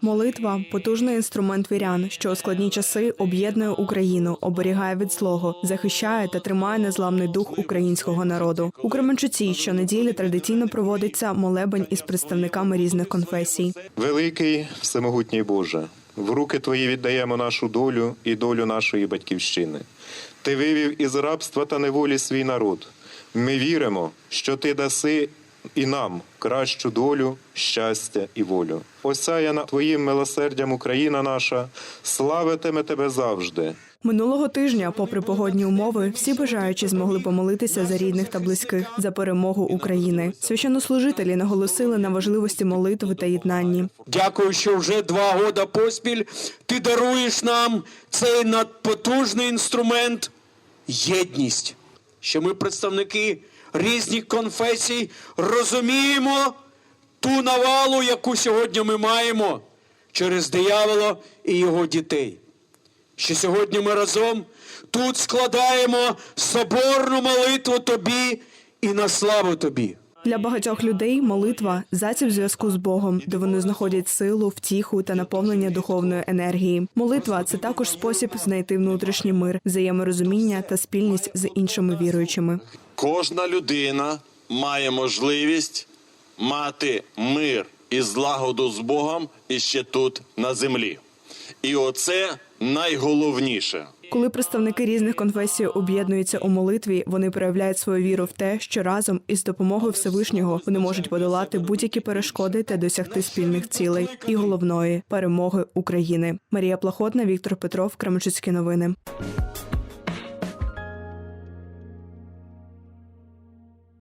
Молитва потужний інструмент вірян, що у складні часи об'єднує Україну, оберігає від злого, захищає та тримає незламний дух українського народу. У Кременчуці щонеділі традиційно проводиться молебень із представниками різних конфесій. Великий всемогутній Боже, в руки Твої віддаємо нашу долю і долю нашої батьківщини. Ти вивів із рабства та неволі свій народ. Ми віримо, що Ти даси і нам кращу долю, щастя і волю. Осяяна Твоїм милосердям Україна наша, славитиме Тебе завжди. Минулого тижня, попри погодні умови, всі бажаючі змогли помолитися за рідних та близьких за перемогу України. Священнослужителі наголосили на важливості молитви та єднанні. Дякую, що вже два года поспіль ти даруєш нам цей надпотужний інструмент єдність. Що ми, представники різних конфесій, розуміємо ту навалу, яку сьогодні ми маємо через диявола і його дітей. Що сьогодні ми разом тут складаємо соборну молитву тобі і на славу тобі. Для багатьох людей молитва засіб зв'язку з Богом, де вони знаходять силу, втіху та наповнення духовної енергії. Молитва це також спосіб знайти внутрішній мир, взаєморозуміння та спільність з іншими віруючими. Кожна людина має можливість мати мир і злагоду з Богом іще тут на землі. І оце найголовніше. Коли представники різних конфесій об'єднуються у молитві, вони проявляють свою віру в те, що разом із допомогою Всевишнього вони можуть подолати будь-які перешкоди та досягти спільних цілей і головної перемоги України. Марія Плахотна, Віктор Петров, Кременчуцькі новини.